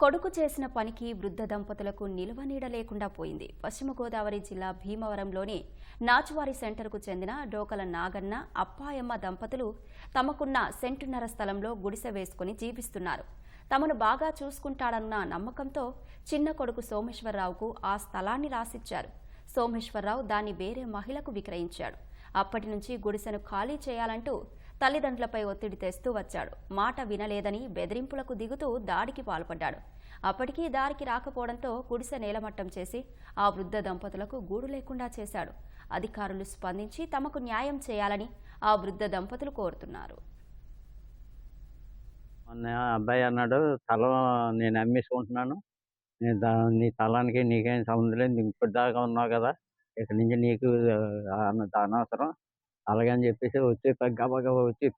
కొడుకు చేసిన పనికి వృద్ధ దంపతులకు నిలువ నీడ లేకుండా పోయింది. పశ్చిమ గోదావరి జిల్లా భీమవరంలోని నాచువారి సెంటర్కు చెందిన డోకల నాగన్న అప్పాయమ్మ దంపతులు తమకున్న సెంటున్నర స్థలంలో గుడిసె వేసుకుని జీవిస్తున్నారు. తమను బాగా చూసుకుంటాడన్న నమ్మకంతో చిన్న కొడుకు సోమేశ్వరరావుకు ఆ స్థలాన్ని రాసిచ్చారు. సోమేశ్వరరావు దాన్ని వేరే మహిళకు విక్రయించాడు. అప్పటి నుంచి గుడిసెను ఖాళీ చేయాలంటూ తల్లిదండ్రులపై ఒత్తిడి తెస్తూ వచ్చాడు. మాట వినలేదని బెదిరింపులకు దిగుతూ దాడికి పాల్పడ్డాడు. అప్పటికీ దారికి రాకపోవడంతో గుడిసె నేలమట్టం చేసి ఆ వృద్ధ దంపతులకు గూడు లేకుండా చేశాడు. అధికారులు స్పందించి తమకు న్యాయం చేయాలని ఆ వృద్ధ దంపతులు కోరుతున్నారు. మొన్న అబ్బాయి అన్నాడు తల నేను అమ్మేసుకుంటున్నాను. నేను దా నీ తలానికి నీకేం సంబంధం లేదు. ఇప్పుడు దాకా ఉన్నావు కదా. ఇక్కడి నుంచి నీకు అన్న- అనవసరం అలాగని చెప్పేసి వచ్చి ప- గబగబా వచ్చి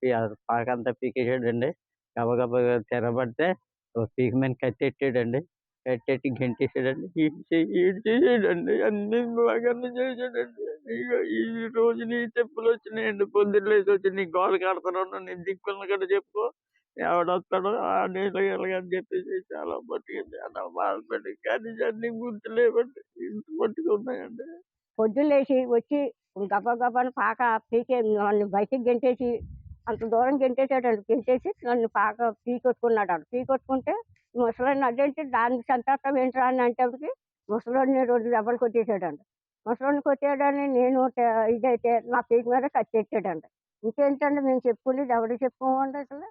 పాకంతా పీకేసాడండి. గబగబా తెరబడితే ఓ పీక మీద కట్టెట్టాడండి. కట్టెట్టి గెంటేసాడండి. ఈడ్చేసాడండి అన్ని బాగానే చేసాడండి. ఈ రోజు నీ చెప్పులు వచ్చినాయండి పొందిలేసి వచ్చి నీ గోడ కడతాను నీ దిక్కులను కూడా చెప్పుకో. ఎవడొస్తాడో ఆ నీళ్ళు అని చెప్పేసి చాలా పట్టుకుంది అలా బాధపడి కానీ అన్ని గుర్తులేవండి. ఇంత పట్టుకు ఉన్నాయండి. లేచి వచ్చి గబ గబాని పాక పీకే నన్ను బయటికి గెంటేసి అంత దూరం గెంటేసాడు గెంటేసి నన్ను పాక పీకొట్టుకున్నాడు ఆడు పీకొట్టుకుంటే ముసలాడిని అదేంటి దానికి సంతాపం ఏంట్రా అని అంటే ముసలాడిని రెండు దెబ్బలు కొట్టేశాడండి ముసలాడిని కొట్టేయడాన్ని నేను ఇదైతే నా పీక మీద కట్టేసాడండి ఇంకేంటండి మేము చెప్పుకునేది ఎవరు చెప్పుకోమండి అసలు?